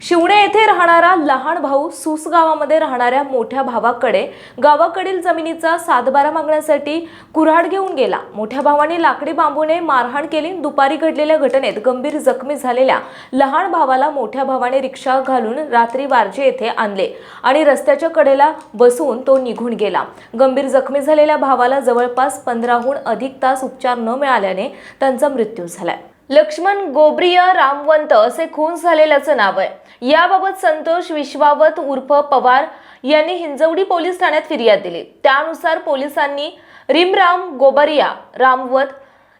शिवणे येथे राहणारा लहान भाऊ सुसगावामध्ये राहणाऱ्या मोठ्या भावाकडे गावाकडील जमिनीचा सातबारा मागण्यासाठी कुऱ्हाड घेऊन गेला. मोठ्या भावाने लाकडी बांबूने मारहाण केली. दुपारी घडलेल्या घटनेत गंभीर जखमी झालेल्या लहान भावाला मोठ्या भावाने रिक्षा घालून रात्री वारजे येथे आणले आणि रस्त्याच्या कडेला बसवून तो निघून गेला. गंभीर जखमी झालेल्या भावाला जवळपास पंधराहून अधिक तास उपचार न मिळाल्याने त्यांचा मृत्यू झालाय. लक्ष्मण गोब्रिया रामवंत असे खून झालेल्याचं नाव आहे. याबाबत संतोष विश्वावत उर्फ पवार यांनी हिंजवडी पोलीस ठाण्यात फिर्याद दिली. त्यानुसार पोलिसांनी रिमराम गोबरिया रामवत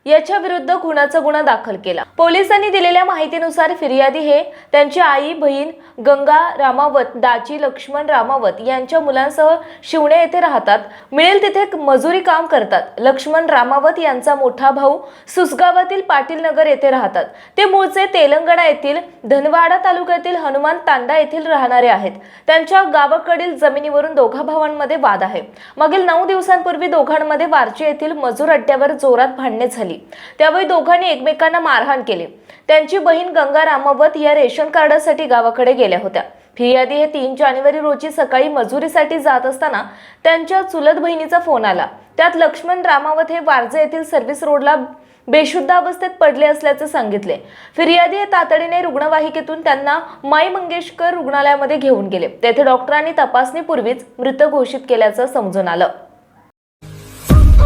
याच्या विरुद्ध खुनाचा गुन्हा दाखल केला. पोलिसांनी दिलेल्या माहितीनुसार फिर्यादी हे त्यांची आई बहीण गंगा रामावत दाची लक्ष्मण रामावत यांच्या मुलांसह शिवणे येथे राहतात. मिळेल तिथे मजुरी काम करतात. लक्ष्मण रामावत यांचा मोठा भाऊ सुसगावातील पाटील नगर येथे राहतात. ते मूळचे तेलंगणा येथील धनवाडा तालुक्यातील हनुमान तांडा येथील राहणारे आहेत. त्यांच्या गावाकडील जमिनीवरून दोघा भावांमध्ये वाद आहे. मागील नऊ दिवसांपूर्वी दोघांमध्ये वारचे येथील मजूर अड्ड्यावर जोरात भांडणे झाली. त्यावेळी दोघांनी एकमेकांना मारहाण केली. त्यांची बहीण गंगा रामावत या रेशन कार्डासाठी गावाकडे गेल्या होत्या. फिर्यादी हे तीन जानेवारी रोजी सकाळी मजुरीसाठी जात असताना त्यांच्या चुलत बहिणीचा फोन आला. त्यात लक्ष्मण रामावत हे वारजे येथील सर्व्हिस रोडला बेशुद्ध अवस्थेत पडले असल्याचे सांगितले. फिर्यादी हे तातडीने रुग्णवाहिकेतून त्यांना माई मंगेशकर रुग्णालयामध्ये घेऊन गेले. तेथे डॉक्टरांनी तपासणीपूर्वीच मृत घोषित केल्याचं समजून आलं.